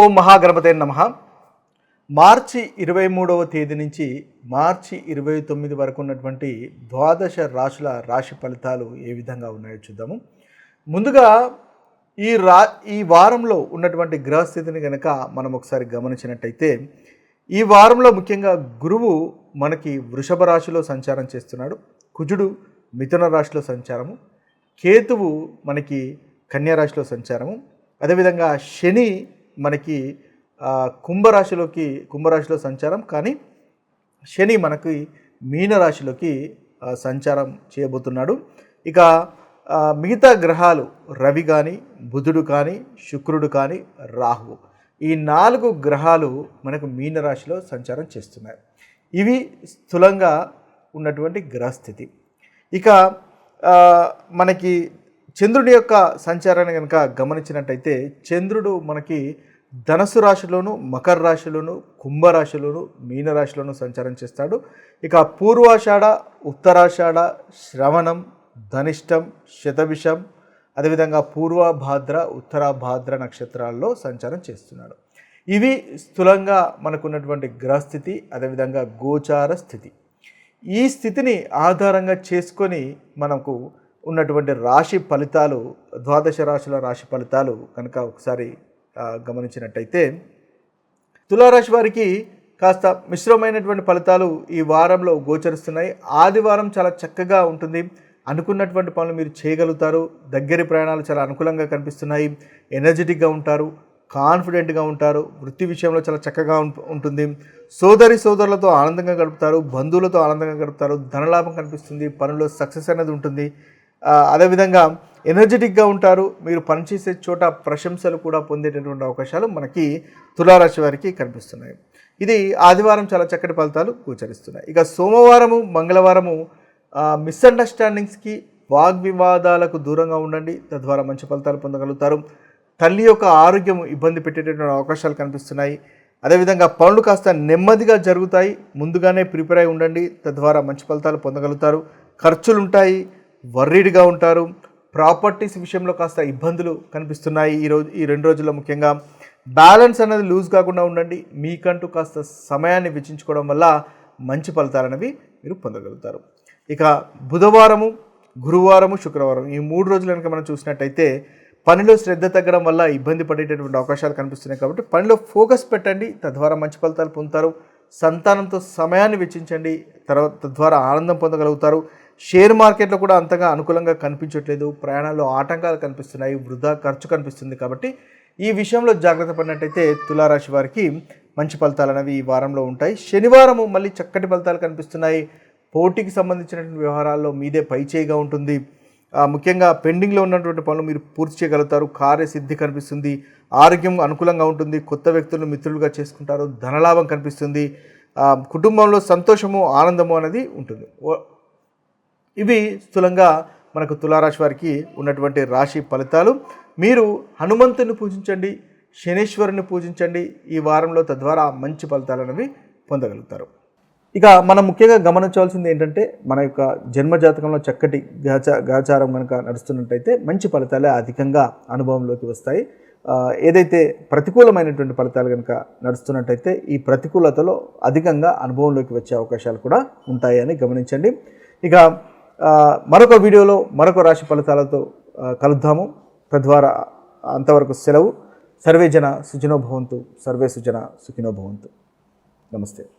ఓ మహాగణపతే నమ. మార్చి ఇరవై మూడవ తేదీ నుంచి మార్చి ఇరవై తొమ్మిది వరకు ఉన్నటువంటి ద్వాదశ రాశుల రాశి ఫలితాలు ఏ విధంగా ఉన్నాయో చూద్దాము. ముందుగా ఈ రా ఈ వారంలో ఉన్నటువంటి గ్రహస్థితిని కనుక మనం ఒకసారి గమనించినట్టయితే ఈ వారంలో ముఖ్యంగా గురువు మనకి వృషభ రాశిలో సంచారం చేస్తున్నాడు. కుజుడు మిథున రాశిలో సంచారము. కేతువు మనకి కన్యా రాశిలో సంచారము. అదేవిధంగా శని మనకి కుంభరాశిలోకి కుంభరాశిలో సంచారం కానీ శని మనకి మీనరాశిలోకి సంచారం చేయబోతున్నాడు. ఇక మిగతా గ్రహాలు రవి కానీ బుధుడు కానీ శుక్రుడు కానీ రాహువు. ఈ నాలుగు గ్రహాలు మనకు మీనరాశిలో సంచారం చేస్తున్నాయి. ఇవి స్థూలంగా ఉన్నటువంటి గ్రహస్థితి. ఇక మనకి చంద్రుడి యొక్క సంచారాన్ని కనుక గమనించినట్టయితే చంద్రుడు మనకి ధనస్సు రాశిలోను మకర రాశిలోను కుంభరాశిలోను మీనరాశిలోను సంచారం చేస్తాడు. ఇక పూర్వాషాఢ ఉత్తరాషాఢ శ్రవణం ధనిష్టం శతభిషం అదేవిధంగా పూర్వభాద్ర ఉత్తరాభాద్ర నక్షత్రాల్లో సంచారం చేస్తున్నాడు. ఇవి స్థూలంగా మనకున్నటువంటి గ్రహస్థితి అదేవిధంగా గోచార స్థితి. ఈ స్థితిని ఆధారంగా చేసుకొని మనకు ఉన్నటువంటి రాశి ఫలితాలు ద్వాదశ రాశుల రాశి ఫలితాలు కనుక ఒకసారి గమనించినట్టయితే తులారాశి వారికి కాస్త మిశ్రమైనటువంటి ఫలితాలు ఈ వారంలో గోచరిస్తున్నాయి. ఆదివారం చాలా చక్కగా ఉంటుంది. అనుకున్నటువంటి పనులు మీరు చేయగలుగుతారు. దగ్గరి ప్రయాణాలు చాలా అనుకూలంగా కనిపిస్తున్నాయి. ఎనర్జెటిక్గా ఉంటారు. కాన్ఫిడెంట్గా ఉంటారు. వృత్తి విషయంలో చాలా చక్కగా ఉంటుంది. సోదరి సోదరులతో ఆనందంగా గడుపుతారు. బంధువులతో ఆనందంగా గడుపుతారు. ధనలాభం కనిపిస్తుంది. పనుల్లో సక్సెస్ అనేది ఉంటుంది. అదేవిధంగా ఎనర్జెటిక్గా ఉంటారు మీరు పనిచేసే చోట ప్రశంసలు కూడా పొందేటటువంటి అవకాశాలు మనకి తులారాశి వారికి కనిపిస్తున్నాయి. ఇది ఆదివారం చాలా చక్కటి ఫలితాలు గోచరిస్తున్నాయి. ఇక సోమవారము మంగళవారము మిస్అండర్స్టాండింగ్స్కి వాగ్వివాదాలకు దూరంగా ఉండండి. తద్వారా మంచి ఫలితాలు పొందగలుగుతారు. తల్లి యొక్క ఆరోగ్యం ఇబ్బంది పెట్టేటటువంటి అవకాశాలు కనిపిస్తున్నాయి. అదేవిధంగా పనులు కాస్త నెమ్మదిగా జరుగుతాయి. ముందుగానే ప్రిపేర్ అయి ఉండండి. తద్వారా మంచి ఫలితాలు పొందగలుగుతారు. ఖర్చులు ఉంటాయి వర్రీడ్గా ఉంటారు. ప్రాపర్టీస్ విషయంలో కాస్త ఇబ్బందులు కనిపిస్తున్నాయి ఈ రోజు ఈ రెండు రోజుల్లో ముఖ్యంగా. బ్యాలెన్స్ అనేది లూజ్ కాకుండా ఉండండి. మీకంటూ కాస్త సమయాన్ని వెచ్చించుకోవడం వల్ల మంచి ఫలితాలు అనేవి మీరు పొందగలుగుతారు. ఇక బుధవారము గురువారము శుక్రవారం ఈ మూడు రోజులు కనుక మనం చూసినట్టయితే పనిలో శ్రద్ధ తగ్గడం వల్ల ఇబ్బంది పడేటటువంటి అవకాశాలు కనిపిస్తున్నాయి కాబట్టి పనిలో ఫోకస్ పెట్టండి. తద్వారా మంచి ఫలితాలు పొందుతారు. సంతానంతో సమయాన్ని వెచ్చించండి. తర్వాత తద్వారా ఆనందం పొందగలుగుతారు. షేర్ మార్కెట్లో కూడా అంతగా అనుకూలంగా కనిపించట్లేదు. ప్రయాణాల్లో ఆటంకాలు కనిపిస్తున్నాయి. వృధా ఖర్చు కనిపిస్తుంది కాబట్టి ఈ విషయంలో జాగ్రత్త పడినట్టయితే తులారాశి వారికి మంచి ఫలితాలు అనేవి ఈ వారంలో ఉంటాయి. శనివారము మళ్ళీ చక్కటి ఫలితాలు కనిపిస్తున్నాయి. పోటీకి సంబంధించినటువంటి వ్యవహారాల్లో మీదే పైచేయిగా ఉంటుంది. ముఖ్యంగా పెండింగ్లో ఉన్నటువంటి పనులు మీరు పూర్తి చేయగలుగుతారు. కార్యసిద్ధి కనిపిస్తుంది. ఆరోగ్యం అనుకూలంగా ఉంటుంది. కొత్త వ్యక్తులను మిత్రులుగా చేసుకుంటారు. ధనలాభం కనిపిస్తుంది. కుటుంబంలో సంతోషము ఆనందము అనేది ఉంటుంది. ఇవి స్థూలంగా మనకు తులారాశి వారికి ఉన్నటువంటి రాశి ఫలితాలు. మీరు హనుమంతుని పూజించండి శనీశ్వరుని పూజించండి ఈ వారంలో తద్వారా మంచి ఫలితాలు అనేవి పొందగలుగుతారు. ఇక మనం ముఖ్యంగా గమనించవలసింది ఏంటంటే మన యొక్క జన్మ జాతకంలో చక్కటి గాచా గాచారం కనుక నడుస్తున్నట్టయితే మంచి ఫలితాలే అధికంగా అనుభవంలోకి వస్తాయి. ఏదైతే ప్రతికూలమైనటువంటి ఫలితాలు కనుక నడుస్తున్నట్టయితే ఈ ప్రతికూలతలో అధికంగా అనుభవంలోకి వచ్చే అవకాశాలు కూడా ఉంటాయని గమనించండి. ఇక మరొక వీడియోలో మరొక రాశి ఫలితాలతో కలుద్దాము. తద్వారా అంతవరకు సెలవు. సర్వే జన సుజనోభవంతు సర్వే సుజన సుఖినో భవంతు. నమస్తే.